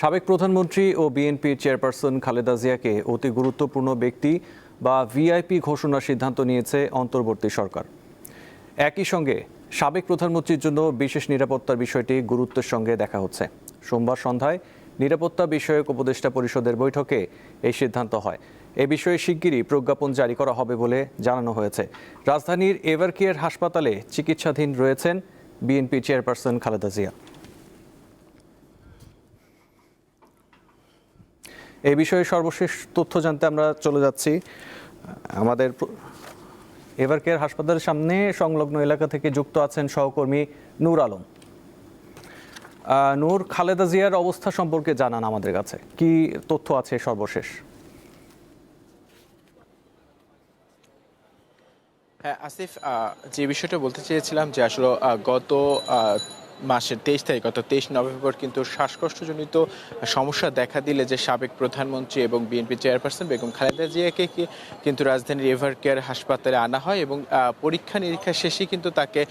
সাবেক প্রধানমন্ত্রী ও বিএনপির চেয়ারপারসন খালেদা জিয়াকে অতি গুরুত্বপূর্ণ ব্যক্তি বা ভিআইপি ঘোষণার সিদ্ধান্ত নিয়েছে অন্তর্বর্তী সরকার। একই সঙ্গে সাবেক প্রধানমন্ত্রীর জন্য বিশেষ নিরাপত্তার বিষয়টি গুরুত্বের সঙ্গে দেখা হচ্ছে। সোমবার সন্ধ্যায় নিরাপত্তা বিষয়ক উপদেষ্টা পরিষদের বৈঠকে এই সিদ্ধান্ত হয়। এ বিষয়ে শিগগিরই প্রজ্ঞাপন জারি করা হবে বলে জানানো হয়েছে। রাজধানীর এভারকেয়ার হাসপাতালে চিকিৎসাধীন রয়েছেন বিএনপি চেয়ারপারসন খালেদা জিয়া। এই বিষয়ে সর্বশেষ তথ্য জানতে আমরা চলে যাচ্ছি। আমাদের প্র- এভারকেয়ার হাসপাতালের সামনে সংলগ্ন এলাকা থেকে যুক্ত আছেন সহকর্মী নূর আলম। নূর, খালেদা জিয়ার অবস্থা সম্পর্কে জানান আমাদের কাছে। কি তথ্য আছে সর্বশেষ? হ্যাঁ আসিফ যে বিষয়টা বলতে চেয়েছিলাম যে আসলে গত মাসের তেইশ তারিখ গত তেইশ নভেম্বর কিন্তু শ্বাসকষ্টজনিত সমস্যা দেখা দিলে যে সাবেক প্রধানমন্ত্রী এবং বিএনপি চেয়ারপারসন বেগম খালেদা জিয়াকে কিন্তু রাজধানীর এভার কেয়ার হাসপাতালে আনা হয় এবং পরীক্ষা নিরীক্ষা শেষে কিন্তু তাকে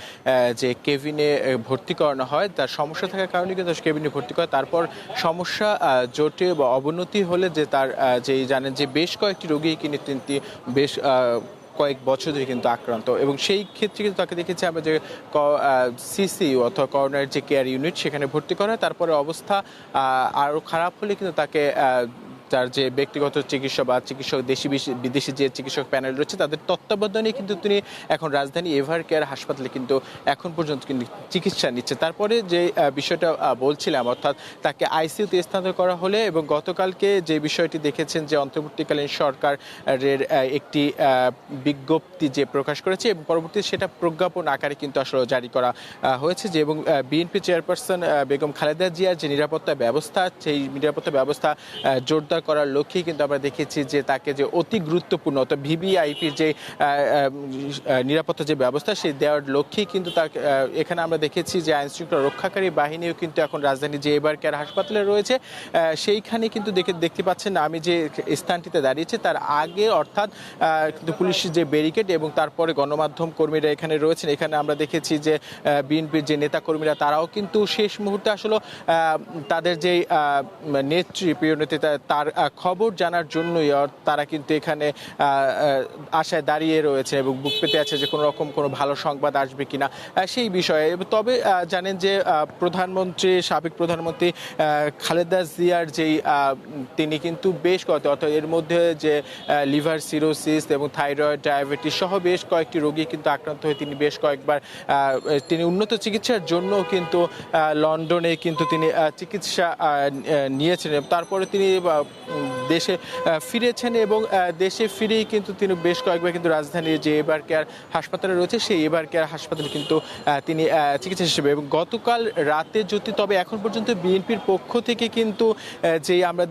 যে কেবিনে ভর্তি করানো হয় তার সমস্যা থাকার কারণে কিন্তু কেবিনে ভর্তি করা তারপর সমস্যা আহ, জটে বা অবনতি হলে যে তার যেই জানেন যে বেশ কয়েকটি রোগী কিন্তু বেশ কয়েক বছর ধরে কিন্তু আক্রান্ত এবং সেই ক্ষেত্রে কিন্তু তাকে দেখেছি আমরা যে সিসি অথবা করোনার যে কেয়ার ইউনিট সেখানে ভর্তি করা। তারপরে অবস্থা আরও খারাপ হলে কিন্তু তাকে তার যে ব্যক্তিগত চিকিৎসক বা চিকিৎসক দেশি বিদেশি যে চিকিৎসক প্যানেল রয়েছে তাদের তত্ত্বাবধানে কিন্তু তিনি এখন রাজধানী এভার কেয়ার হাসপাতালে কিন্তু এখন পর্যন্ত কিন্তু চিকিৎসা নিচ্ছে। তারপরে যে বিষয়টা বলছিলাম অর্থাৎ তাকে আইসিইউতে স্থানান্তর করা হলে এবং গতকালকে যে বিষয়টি দেখেছেন যে অন্তর্বর্তীকালীন সরকারের একটি বিজ্ঞপ্তি যে প্রকাশ করেছে এবং পরবর্তীতে সেটা প্রজ্ঞাপন আকারে কিন্তু আসলে জারি করা হয়েছে যে এবং বিএনপি চেয়ারপারসন বেগম খালেদা জিয়ার যে নিরাপত্তা ব্যবস্থা সেই নিরাপত্তা ব্যবস্থা আহ, জোরদার করার লক্ষ্যেই কিন্তু আমরা দেখেছি যে তাকে যে অতি গুরুত্বপূর্ণ অর্থাৎ ভিভিআইপির যে নিরাপত্তা যে ব্যবস্থা, সেই দেওয়ার লক্ষ্যেই কিন্তু তাকে এখানে আমরা দেখেছি যে আইন শৃঙ্খলা রক্ষাকারী বাহিনীও কিন্তু এখন রাজধানী যে এবার কেয়ার হাসপাতালে রয়েছে সেইখানে কিন্তু দেখে, দেখতে পাচ্ছেন আমি যে স্থানটিতে দাঁড়িয়েছি তার আগে অর্থাৎ কিন্তু পুলিশের যে ব্যারিকেড এবং তারপরে গণমাধ্যম কর্মীরা এখানে রয়েছেন, এখানে আমরা দেখেছি যে বিএনপির যে নেতা কর্মীরা তারাও কিন্তু শেষ মুহূর্তে আসলে তাদের যে নেত্রী, প্রিয় নেত্রী, তা- তার খবর জানার জন্যই তারা কিন্তু এখানে আশায় দাঁড়িয়ে রয়েছে এবং বুক পেতে আছে যে কোনো রকম কোনো ভালো সংবাদ আসবে কিনা সেই বিষয়ে। তবে জানেন যে প্রধানমন্ত্রী সাবেক প্রধানমন্ত্রী খালেদা জিয়ার যেই তিনি কিন্তু বেশ কয়েক অর্থাৎ এর মধ্যে যে লিভার সিরোসিস এবং থাইরয়েড ডায়াবেটিস সহ বেশ কয়েকটি রোগী কিন্তু আক্রান্ত হয়ে তিনি বেশ কয়েকবার তিনি উন্নত চিকিৎসার জন্য কিন্তু লন্ডনে কিন্তু তিনি চিকিৎসা আহ, নিয়েছেন তারপরে তিনি দেশে ফিরেছেন এবং দেশে ফিরেই কিন্তু তিনি বেশ কয়েকবার কিন্তু রাজধানীর যে এবার কেয়ার হাসপাতালে রয়েছে, সেই এবার কেয়ার হাসপাতালে কিন্তু তিনি চিকিৎসা হিসেবে এবং গতকাল রাতে যদি, তবে এখন পর্যন্ত বিএনপির পক্ষ থেকে কিন্তু যে আমরা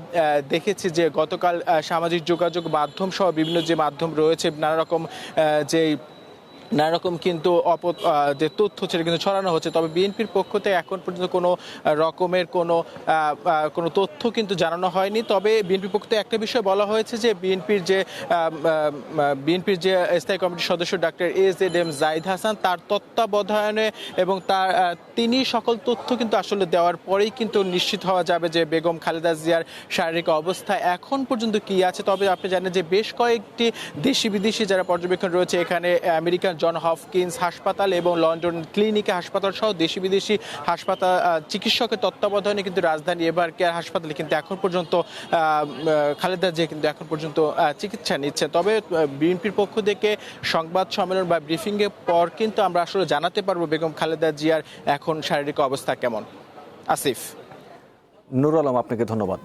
দেখেছি যে গতকাল সামাজিক যোগাযোগ মাধ্যম সহ বিভিন্ন যে মাধ্যম রয়েছে, নানা রকম যে নানা রকম কিন্তু অপ যে তথ্য সেটা কিন্তু ছড়ানো হচ্ছে। তবে বিএনপির পক্ষ থেকে এখন পর্যন্ত কোনো রকমের কোনো কোনো তথ্য কিন্তু জানানো হয়নি। তবে বিএনপির পক্ষ থেকে একটা বিষয় বলা হয়েছে যে বিএনপির যে বিএনপির যে স্থায়ী কমিটির সদস্য doctor A Z M Zahid Hasan, তার তত্ত্বাবধানে এবং তার তিনি সকল তথ্য কিন্তু আসলে দেওয়ার পরেই কিন্তু নিশ্চিত হওয়া যাবে যে বেগম খালেদা জিয়ার শারীরিক অবস্থা এখন পর্যন্ত কি আছে। তবে আপনি জানেন যে বেশ কয়েকটি দেশি বিদেশি যারা পর্যবেক্ষণ রয়েছে, এখানে আমেরিকান জন হফকিন্স হাসপাতাল এবং লন্ডন ক্লিনিকে হাসপাতাল সহ দেশি বিদেশি হাসপাতাল চিকিৎসকের তত্ত্বাবধানে কিন্তু রাজধানী এবার কেয়ার হাসপাতালে কিন্তু এখন পর্যন্ত খালেদা জিয়া কিন্তু এখন পর্যন্ত চিকিৎসা নিচ্ছে। তবে বিএনপির পক্ষ থেকে সংবাদ সম্মেলন বা ব্রিফিংয়ের পর কিন্তু আমরা আসলে জানাতে পারব বেগম খালেদা জিয়ার এখন শারীরিক অবস্থা কেমন। আসিফ। নূর আলম, আপনাকে ধন্যবাদ।